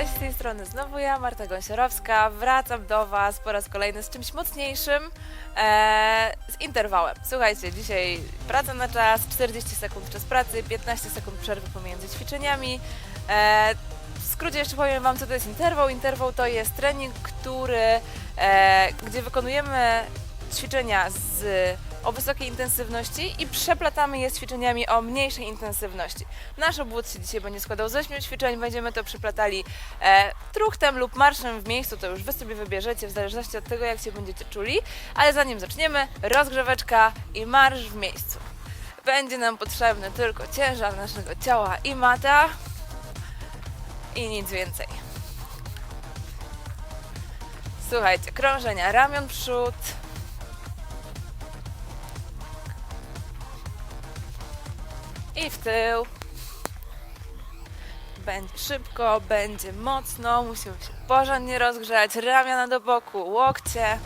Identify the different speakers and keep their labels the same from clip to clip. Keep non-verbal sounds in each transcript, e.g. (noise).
Speaker 1: Cześć, z tej strony znowu ja, Marta Gąsiorowska. Wracam do Was po raz kolejny z czymś mocniejszym, e, z interwałem. Słuchajcie, dzisiaj praca na czas, 40 sekund czas pracy, 15 sekund przerwy pomiędzy ćwiczeniami. E, w skrócie jeszcze powiem Wam, co to jest interwał. Interwał to jest trening, który, e, gdzie wykonujemy ćwiczenia z, o wysokiej intensywności i przeplatamy je z ćwiczeniami o mniejszej intensywności. Nasz obwód się dzisiaj będzie składał z 8 ćwiczeń, będziemy to przeplatali e, truchtem lub marszem w miejscu, to już Wy sobie wybierzecie w zależności od tego, jak się będziecie czuli. Ale zanim zaczniemy, rozgrzeweczka i marsz w miejscu. Będzie nam potrzebny tylko ciężar naszego ciała i mata i nic więcej. Słuchajcie, krążenia ramion przód, i w tył. Będzie szybko, będzie mocno, musimy się porządnie rozgrzać, ramiona do boku, łokcie.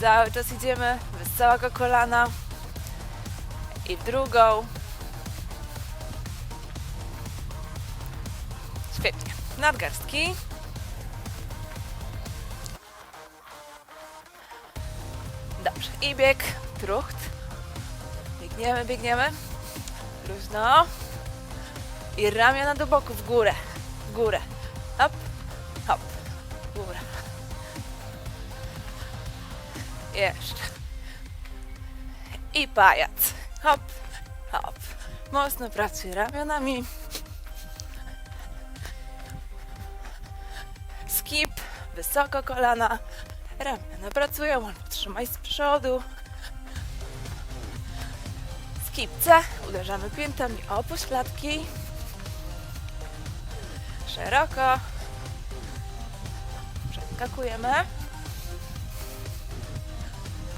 Speaker 1: Cały czas idziemy z całego kolana i w drugą. Świetnie. Nadgarstki. Dobrze. I bieg, trucht. Biegniemy, biegniemy. Luźno. I ramiona do boku, w górę. W górę. Hop, hop. W górę. Jeszcze. I pajac. Hop, hop. Mocno pracuj ramionami. Skip. Wysoko kolana. Ramiona pracują, trzymaj z przodu. Skipce. Uderzamy piętami o pośladki. Szeroko. Przeskakujemy.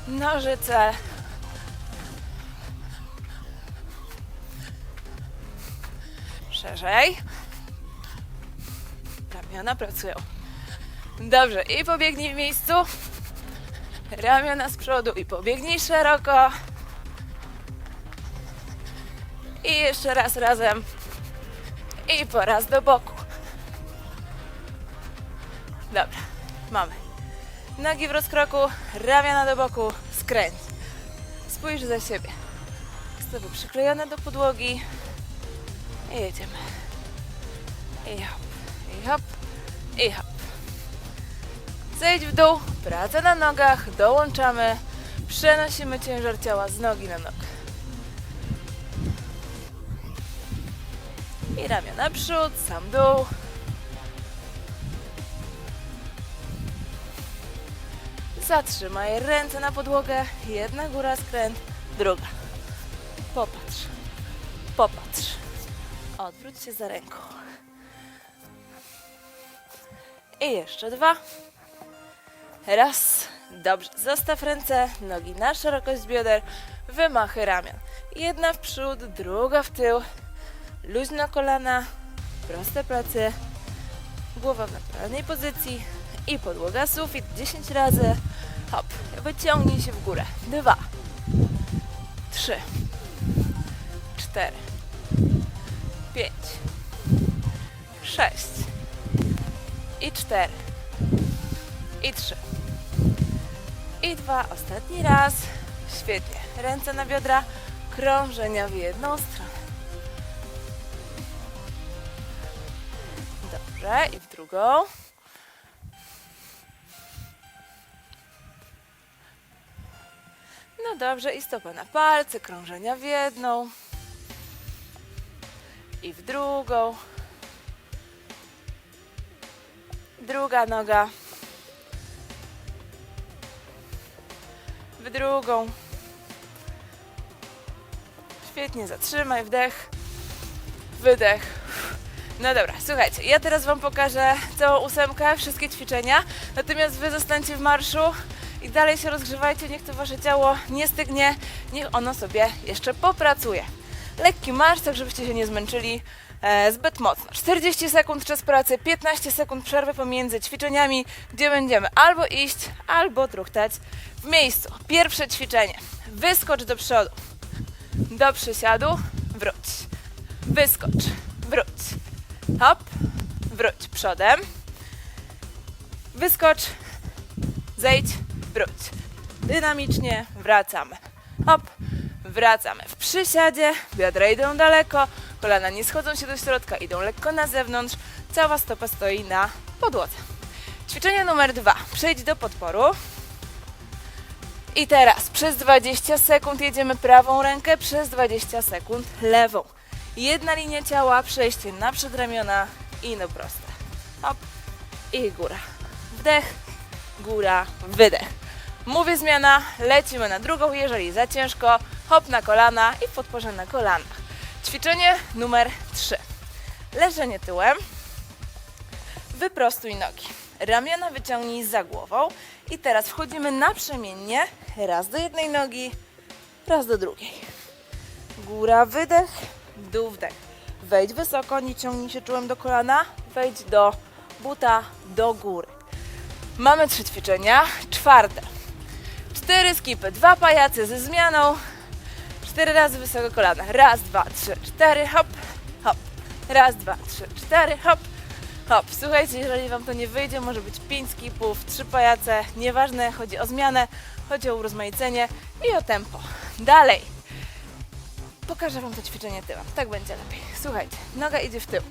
Speaker 1: Nożyce. Szerzej. Ramiona pracują. Dobrze, i pobiegnij w miejscu. Ramiona z przodu i pobiegnij szeroko. I jeszcze raz razem. I po raz do boku. Dobra, mamy. Nogi w rozkroku, ramiona do boku, skręć. Spójrz za siebie. Stopy przyklejone do podłogi. I jedziemy. I hop, i hop, i hop. Zejdź w dół, praca na nogach, dołączamy. Przenosimy ciężar ciała z nogi na nogę. I ramiona naprzód, sam dół. Zatrzymaj ręce na podłogę. Jedna góra skręt, druga. Popatrz. Popatrz. Odwróć się za ręką. I jeszcze dwa. Raz. Dobrze. Zostaw ręce, nogi na szerokość bioder, wymachy ramion. Jedna w przód, druga w tył. Luźno kolana, proste plecy, głowa w naturalnej pozycji i podłoga sufit 10 razy. Hop, wyciągnij się w górę. Dwa, trzy, cztery, pięć, sześć i cztery i trzy i dwa. Ostatni raz. Świetnie. Ręce na biodra, krążenia w jedną stronę. Dobrze, i w drugą. No dobrze, i stopa na palce, krążenia w jedną. I w drugą. Druga noga. W drugą. Świetnie, zatrzymaj, wdech, wydech. No dobra, słuchajcie, ja teraz Wam pokażę całą ósemkę, wszystkie ćwiczenia, natomiast Wy zostańcie w marszu i dalej się rozgrzewajcie, niech to Wasze ciało nie stygnie, niech ono sobie jeszcze popracuje. Lekki marsz, tak żebyście się nie zmęczyli e, zbyt mocno. 40 sekund czas pracy, 15 sekund przerwy pomiędzy ćwiczeniami, gdzie będziemy albo iść, albo truchtać w miejscu. Pierwsze ćwiczenie. Wyskocz do przodu. Do przysiadu, wróć. Wyskocz, wróć. Hop, wróć przodem. Wyskocz, zejdź, wróć. Dynamicznie wracamy. Hop, wracamy. W przysiadzie biodra idą daleko, kolana nie schodzą się do środka, idą lekko na zewnątrz, cała stopa stoi na podłodze. Ćwiczenie numer dwa. Przejdź do podporu. I teraz przez 20 sekund jedziemy prawą rękę, przez 20 sekund lewą. Jedna linia ciała, przejście na przedramiona i no proste. Hop i góra. Wdech, góra, wydech. Mówię zmiana, lecimy na drugą, jeżeli za ciężko, hop na kolana i podporze na kolanach. Ćwiczenie numer 3. Leżenie tyłem, wyprostuj nogi. Ramiona wyciągnij za głową i teraz wchodzimy naprzemiennie, raz do jednej nogi, raz do drugiej. Góra, wydech, dół, wdech. Wejdź wysoko, nie ciągnij się czułem do kolana, wejdź do buta, do góry. Mamy trzy ćwiczenia. Czwarte. Cztery skipy, dwa pajace ze zmianą. Cztery razy wysoko kolana. Raz, dwa, trzy, cztery, hop, hop. Raz, dwa, trzy, cztery, hop, hop. Słuchajcie, jeżeli Wam to nie wyjdzie, może być pięć skipów, trzy pajace, nieważne, chodzi o zmianę, chodzi o urozmaicenie i o tempo. Dalej. Pokażę Wam to ćwiczenie tyłem. Tak będzie lepiej. Słuchajcie, noga idzie w tył.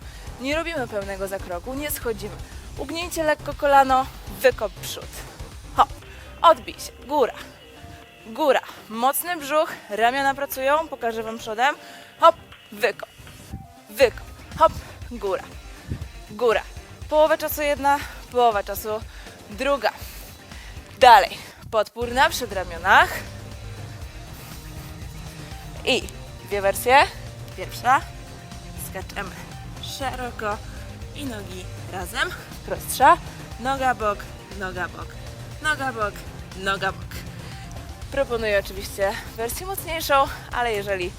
Speaker 1: Nie robimy pełnego zakroku, nie schodzimy. Ugnijcie lekko kolano, wykop przód. Hop, odbij się, góra, góra, mocny brzuch, ramiona pracują, pokażę Wam przodem. Hop, wykop, wykop, hop, góra, góra. Połowę czasu jedna, połowa czasu druga. Dalej, podpór na przedramionach. I dwie wersje. Pierwsza, skaczemy szeroko i nogi razem. Prostsza. Noga bok, noga bok, noga bok, noga bok. Proponuję oczywiście wersję mocniejszą, ale jeżeli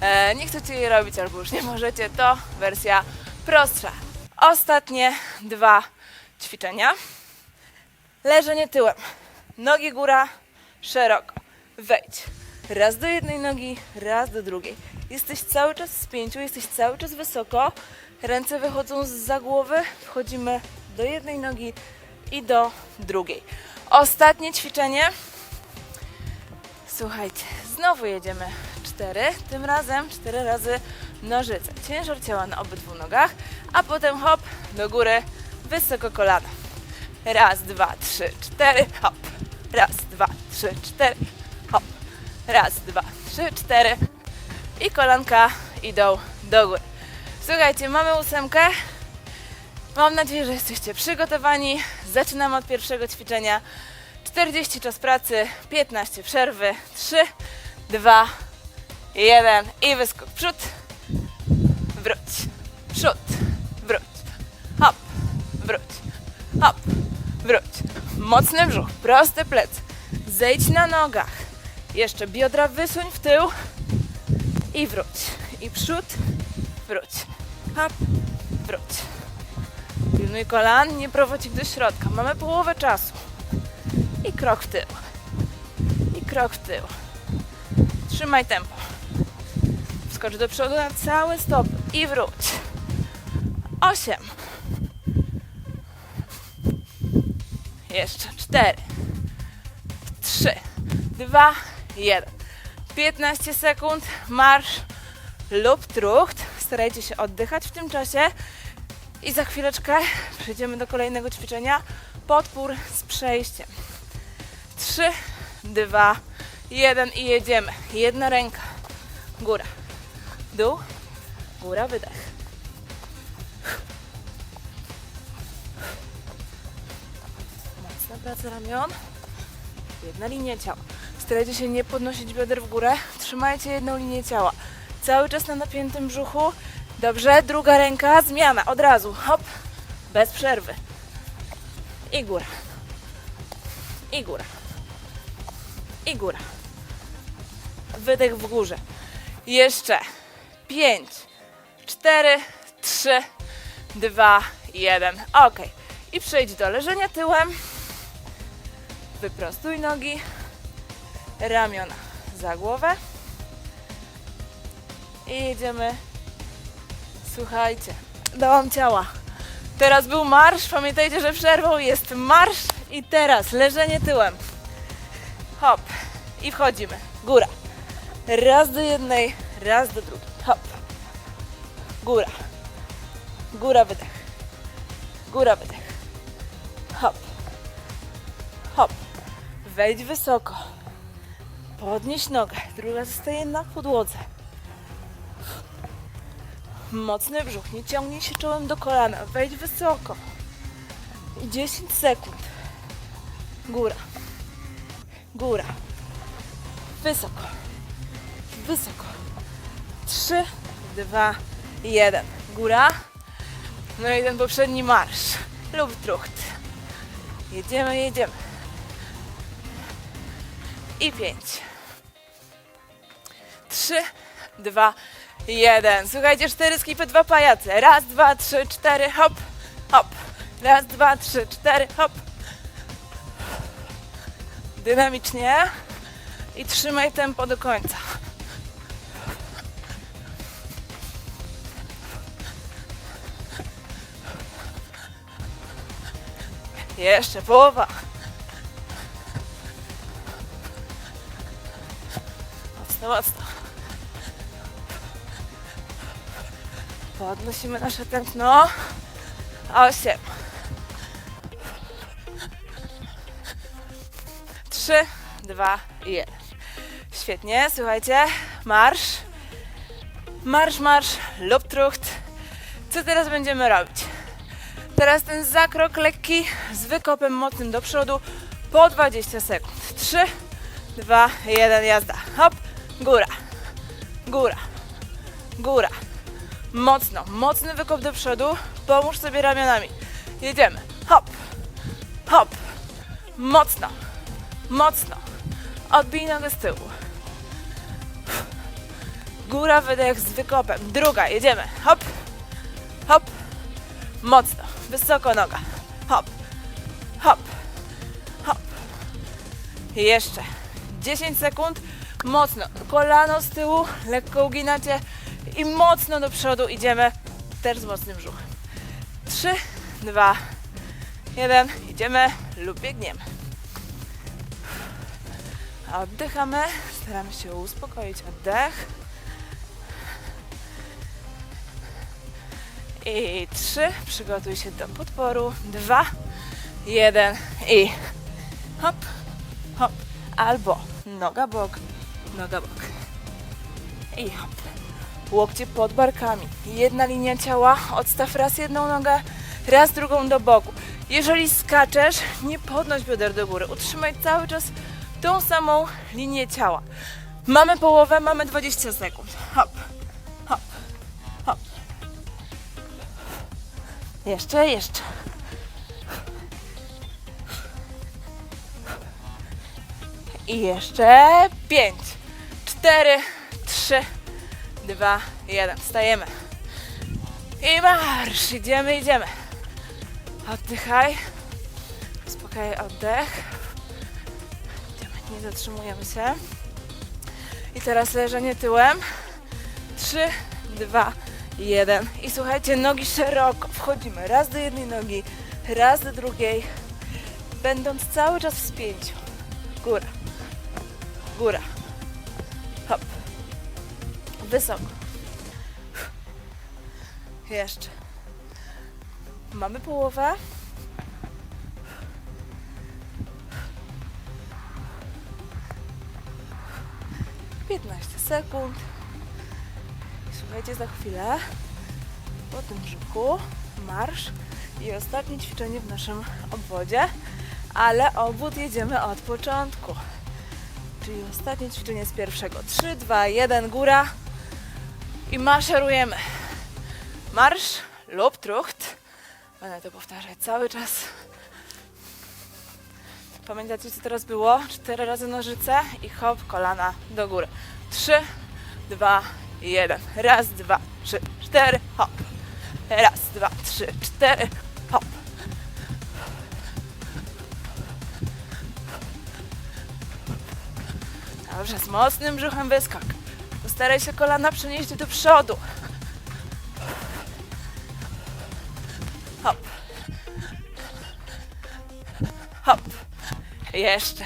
Speaker 1: e, nie chcecie jej robić albo już nie możecie, to wersja prostsza. Ostatnie dwa ćwiczenia. Leżenie tyłem. Nogi góra, szeroko. Wejdź. Raz do jednej nogi, raz do drugiej. Jesteś cały czas w spięciu, jesteś cały czas wysoko. Ręce wychodzą z głowy. Wchodzimy do jednej nogi i do drugiej. Ostatnie ćwiczenie. Słuchajcie, znowu jedziemy cztery. Tym razem cztery razy nożyce. Ciężar ciała na obydwu nogach, a potem hop do góry, wysoko kolana. Raz, dwa, trzy, cztery, hop. Raz, dwa, trzy, cztery. Raz, dwa, trzy, cztery. I kolanka idą do góry. Słuchajcie, mamy ósemkę. Mam nadzieję, że jesteście przygotowani. Zaczynamy od pierwszego ćwiczenia. 40 czas pracy, 15 przerwy. 3, 2, 1 i wyskok. Przód, wróć, przód, wróć, hop, wróć, hop, wróć. Mocny brzuch, prosty plec. Zejdź na nogach. Jeszcze biodra wysuń w tył i wróć. I przód, wróć. Hop, wróć. Pilnuj kolan, nie prowadź ich do środka. Mamy połowę czasu. I krok w tył. I krok w tył. Trzymaj tempo. Wskocz do przodu na całe stopy i wróć. Osiem. Jeszcze cztery. Trzy, dwa, jeden. 15 sekund, marsz lub trucht. Starajcie się oddychać w tym czasie. I za chwileczkę przejdziemy do kolejnego ćwiczenia. Podpór z przejściem. 3, 2, 1 i jedziemy. Jedna ręka. Góra. Dół. Góra, wydech. Mocna praca ramion. Jedna linia ciała. Starajcie się nie podnosić bioder w górę. Trzymajcie jedną linię ciała. Cały czas na napiętym brzuchu. Dobrze, druga ręka, zmiana, od razu, hop, bez przerwy. I góra. I góra. I góra. Wydech w górze. Jeszcze. Pięć, cztery, trzy, dwa, jeden. Ok. I przejdź do leżenia tyłem. Wyprostuj nogi. Ramiona za głowę. I jedziemy Słuchajcie, dałam ciała. Teraz był marsz. Pamiętajcie, że przerwą jest marsz. I teraz leżenie tyłem. Hop. I wchodzimy. Góra. Raz do jednej, raz do drugiej. Hop. Góra. Góra, wydech. Góra, wydech. Hop. Hop. Wejdź wysoko. Podnieś nogę. Druga zostaje na podłodze. Mocny brzuch. Nie ciągnij się czołem do kolana. Wejdź wysoko. I 10 sekund. Góra. Góra. Wysoko. Wysoko. 3, 2, 1. Góra. No i ten poprzedni marsz. Lub trucht. Jedziemy, jedziemy. I 5. 3, 2, 1. Słuchajcie, cztery skipy, dwa pajace. Raz, dwa, trzy, cztery, hop, hop. Raz, dwa, trzy, cztery, hop. Dynamicznie. I trzymaj tempo do końca. Jeszcze połowa. Mocno, mocno. Podnosimy nasze tętno. Osiem. Trzy, dwa, jeden. Świetnie, słuchajcie. Marsz. Marsz, marsz lub trucht. Co teraz będziemy robić? Teraz ten zakrok lekki z wykopem mocnym do przodu po 20 sekund. 3, 2, 1, jazda. Hop, góra, góra, góra. Mocno, mocny wykop do przodu. Pomóż sobie ramionami. Jedziemy. Hop, hop. Mocno, mocno. Odbij nogę z tyłu. Góra, wydech z wykopem. Druga, jedziemy. Hop, hop. Mocno, wysoko noga. Hop, hop, hop. Jeszcze 10 sekund. Mocno, kolano z tyłu, lekko uginacie i mocno do przodu idziemy. Też z mocnym brzuchem. 3, 2, 1. Idziemy lub biegniemy. Oddychamy. Staramy się uspokoić oddech. I trzy. Przygotuj się do podporu. Dwa, jeden i hop, hop. Albo noga bok, noga bok. I hop. Łokcie pod barkami. Jedna linia ciała. Odstaw raz jedną nogę, raz drugą do boku. Jeżeli skaczesz, nie podnoś bioder do góry. Utrzymaj cały czas tą samą linię ciała. Mamy połowę, mamy 20 sekund. Hop, hop, hop. Jeszcze, jeszcze. I jeszcze pięć, cztery, trzy, dwa, jeden. Wstajemy. I marsz. Idziemy, idziemy. Oddychaj. Uspokajaj oddech. Nie zatrzymujemy się. I teraz leżenie tyłem. Trzy, dwa, jeden. I słuchajcie, nogi szeroko. Wchodzimy raz do jednej nogi, raz do drugiej, będąc cały czas w spięciu. Góra, góra, wysoko. Jeszcze. Mamy połowę. Piętnaście sekund. Słuchajcie, za chwilę po tym brzuchu marsz i ostatnie ćwiczenie w naszym obwodzie, ale obwód jedziemy od początku. Czyli ostatnie ćwiczenie z pierwszego. 3, 2, 1, góra i maszerujemy. Marsz lub trucht. Będę to powtarzać cały czas. Pamiętacie, co teraz było? Cztery razy nożyce i hop, kolana do góry. Trzy, dwa, jeden. Raz, dwa, trzy, cztery, hop. Raz, dwa, trzy, cztery, hop. Dobrze, z mocnym brzuchem wyskok. Staraj się kolana przenieść do przodu. Hop. Hop. Jeszcze.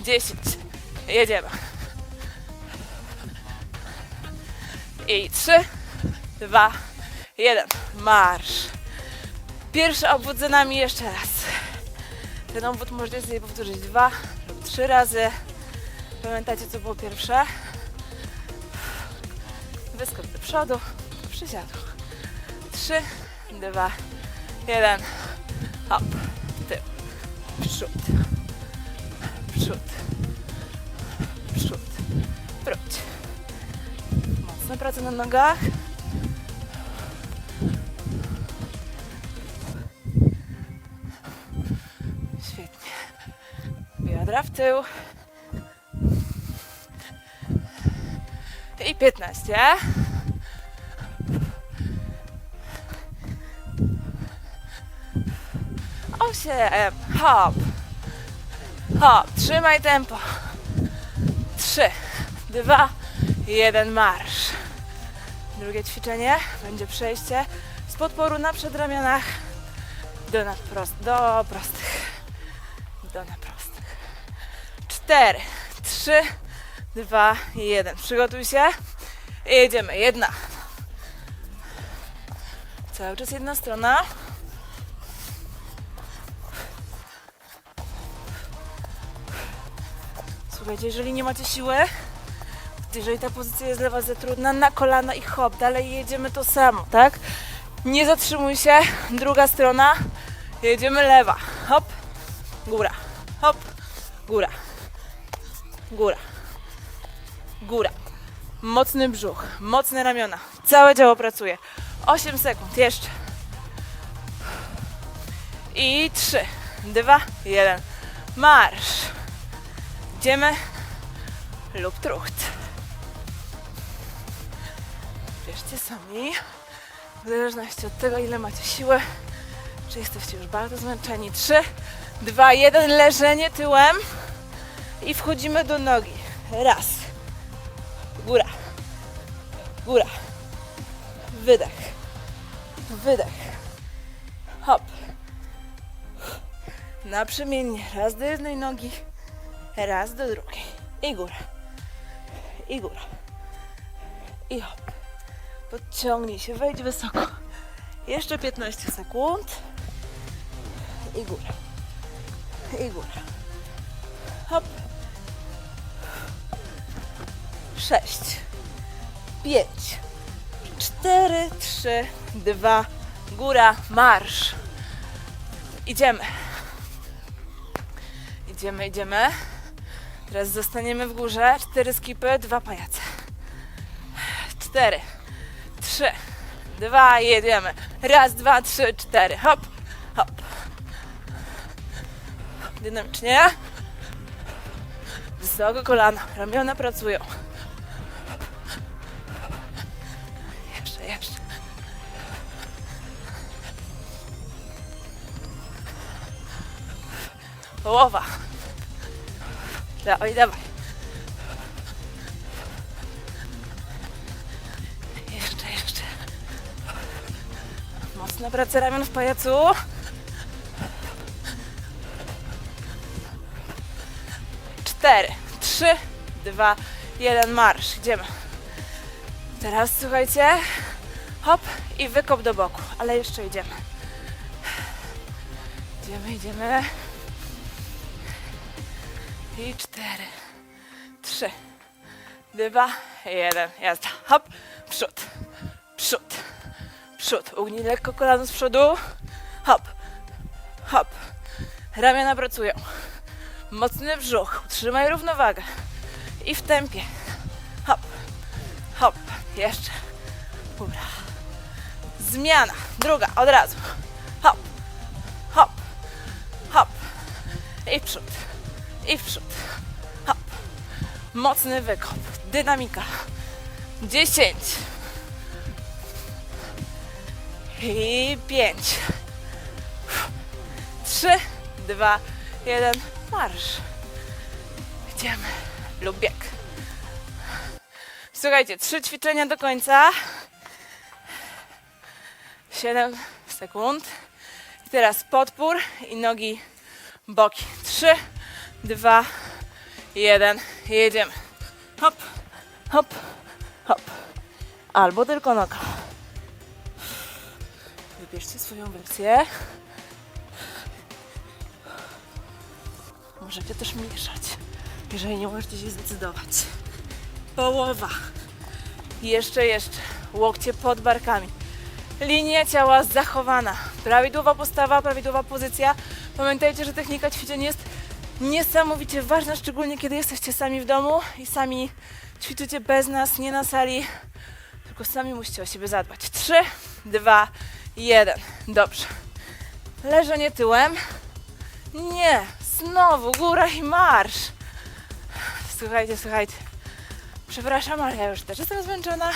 Speaker 1: Dziesięć. Jedziemy. I trzy, dwa, jeden. Marsz. Pierwszy obwód za nami jeszcze raz. Ten obwód możecie sobie powtórzyć dwa lub trzy razy. Pamiętacie, co było pierwsze? Wyskok do przodu, przysiadu. Trzy, dwa, jeden. Hop, tył, przód, przód, przód, wróć. Mocna praca na nogach. Świetnie. Biodra w tył. I 15. Osiem. Hop. Hop. Trzymaj tempo. Trzy, dwa, jeden marsz. Drugie ćwiczenie będzie przejście z podporu na przedramionach do, nadprost, do prostych. Do naprostych. Cztery, trzy, dwa, jeden. Przygotuj się. I jedziemy. Jedna. Cały czas jedna strona. Słuchajcie, jeżeli nie macie siły, jeżeli ta pozycja jest dla Was za trudna, na kolana i hop, dalej jedziemy to samo, tak? Nie zatrzymuj się, druga strona, jedziemy lewa, hop, góra, hop, góra, góra, góra. Mocny brzuch, mocne ramiona, całe ciało pracuje. 8 sekund, jeszcze. I 3, 2, 1, marsz. Idziemy lub trucht. Bierzcie sami, w zależności od tego, ile macie siły, czy jesteście już bardzo zmęczeni. 3, 2, 1, leżenie tyłem i wchodzimy do nogi. Raz, góra, góra, wydech, wydech, hop. Naprzemiennie, raz do jednej nogi, raz do drugiej i góra, i góra, i hop. Podciągnij się, wejdź wysoko. Jeszcze 15 sekund. I góra. I góra. Hop. 6, 5, 4, 3, 2, góra, marsz. Idziemy. Idziemy, idziemy. Teraz zostaniemy w górze. Cztery skipy, dwa pajace. Cztery, trzy, dwa, jedziemy. Raz, dwa, trzy, cztery. Hop, hop. Dynamicznie. Wysoko kolana, ramiona pracują. Połowa. Dawaj, dawaj. Jeszcze, jeszcze. Mocna praca ramion w pajacu. Cztery, trzy, dwa, jeden, marsz. Idziemy. Teraz słuchajcie. Hop i wykop do boku, ale jeszcze idziemy. Idziemy, idziemy. I cztery, trzy, dwa, jeden. Jazda. Hop, przód, przód, przód. Ugnij lekko kolano z przodu. Hop, hop. Ramiona pracują. Mocny brzuch. Utrzymaj równowagę. I w tempie. Hop, hop. Jeszcze. Góra. Zmiana. Druga. Od razu. Hop, hop, hop. I przód. I w przód. Hop. Mocny wykop. Dynamika. 10. I 5. 3, 2, 1. Marsz. Idziemy. Lub bieg. Słuchajcie, trzy ćwiczenia do końca. 7 sekund. Teraz podpór i nogi boki. Trzy, dwa, jeden. Jedziemy. Hop, hop, hop. Albo tylko noga. Wybierzcie swoją wersję. Możecie też mieszać, jeżeli nie możecie się zdecydować. Połowa. Jeszcze, jeszcze. Łokcie pod barkami. Linia ciała zachowana. Prawidłowa postawa, prawidłowa pozycja. Pamiętajcie, że technika ćwiczeń jest niesamowicie ważna, szczególnie kiedy jesteście sami w domu i sami ćwiczycie bez nas, nie na sali, tylko sami musicie o siebie zadbać. 3, 2, 1. Dobrze. Leżenie tyłem. Nie. Znowu góra i marsz. Słuchajcie, słuchajcie. Przepraszam, ale ja już też jestem zmęczona.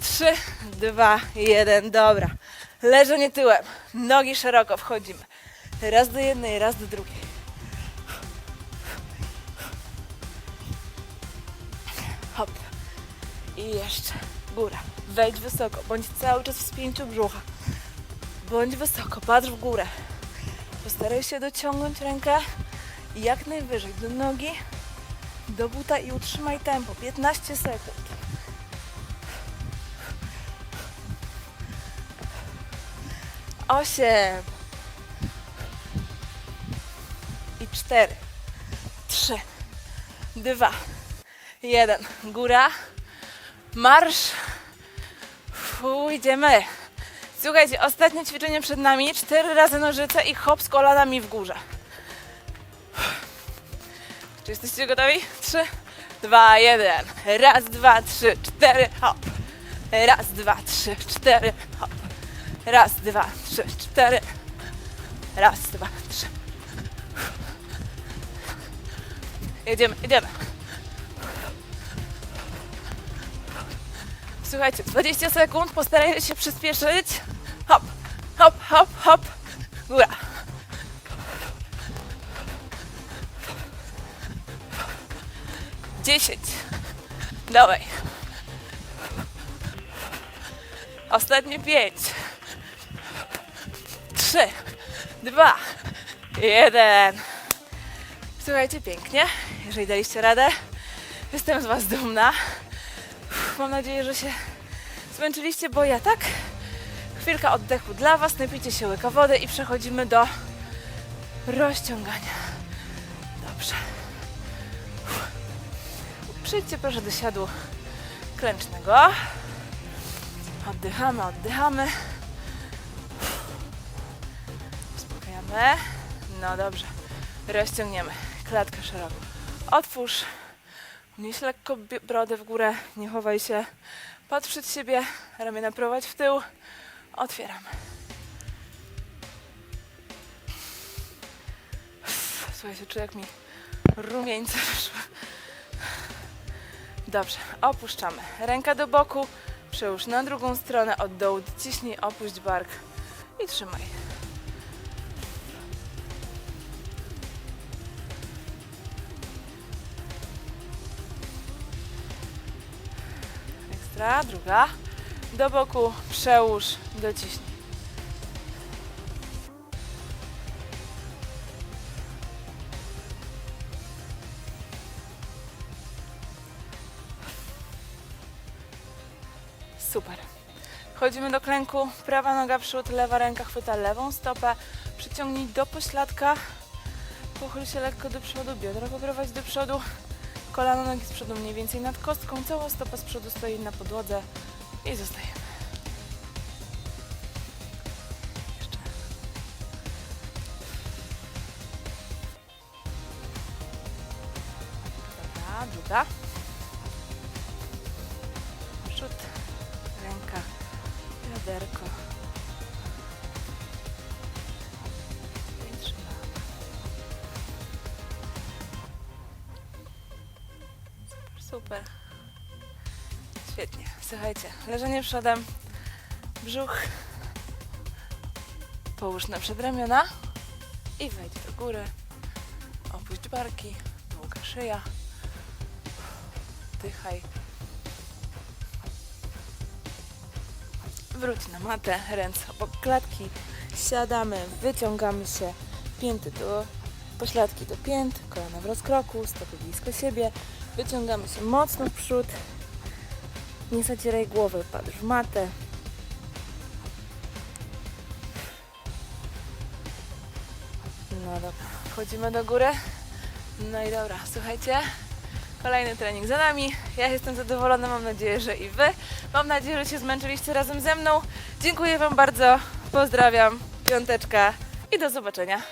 Speaker 1: Trzy, dwa, jeden, dobra. Leżenie tyłem, nogi szeroko, wchodzimy. Raz do jednej, raz do drugiej. Hop. I jeszcze. Góra. Wejdź wysoko, bądź cały czas w spięciu brzucha. Bądź wysoko, patrz w górę. Postaraj się dociągnąć rękę jak najwyżej do nogi, do buta i utrzymaj tempo. 15 sekund. Osiem. I cztery. Trzy. Dwa. Jeden. Góra. Marsz. Fu, idziemy. Słuchajcie, ostatnie ćwiczenie przed nami. Cztery razy nożyce i hop z kolanami w górze. Czy jesteście gotowi? Trzy, dwa, jeden. Raz, dwa, trzy, cztery, hop. Raz, dwa, trzy, cztery, hop. Raz, dwa, trzy, cztery. Raz, dwa, Jedziemy, jedziemy. Słuchajcie, 20 sekund, postarajcie się przyspieszyć. Hop, hop, hop, hop. Góra. Dziesięć. Dawaj. Ostatnie pięć. Trzy, dwa, jeden. Słuchajcie, pięknie. Jeżeli daliście radę, jestem z Was dumna. Mam nadzieję, że się zmęczyliście, bo ja tak. Chwilka oddechu dla Was, napijcie się łyka wody i przechodzimy do rozciągania. Dobrze. Przyjdźcie proszę do siadu klęcznego. Oddychamy, oddychamy. Uspokajamy. No dobrze. Rozciągniemy. Klatkę szeroko. Otwórz. Unieś lekko brodę w górę. Nie chowaj się. Patrz przed siebie. Ramiona prowadź w tył. Otwieram. Słuchajcie, czuję jak mi rumieńce (laughs) wyszły. Dobrze, opuszczamy. Ręka do boku, przełóż na drugą stronę, od dołu ciśnij, opuść bark i trzymaj. Ekstra, druga. Do boku, przełóż, dociśnij. Super. Wchodzimy do klęku, prawa noga przód, lewa ręka chwyta lewą stopę, przyciągnij do pośladka, pochyl się lekko do przodu, biodra poprowadź do przodu, kolano nogi z przodu mniej więcej nad kostką, cała stopa z przodu stoi na podłodze i zostajemy. Przodem, brzuch. Połóż na przedramiona i wejdź do góry. Opuść barki, długa szyja. Wdychaj. Wróć na matę, ręce obok klatki. Siadamy, wyciągamy się, pięty do pośladki do pięt, kolana w rozkroku, stopy blisko siebie. Wyciągamy się mocno w przód. Nie zacieraj głowy, patrz w matę. No dobra, wchodzimy do góry. No i dobra, słuchajcie, kolejny trening za nami. Ja jestem zadowolona, mam nadzieję, że i Wy. Mam nadzieję, że się zmęczyliście razem ze mną. Dziękuję Wam bardzo, pozdrawiam, piąteczka i do zobaczenia.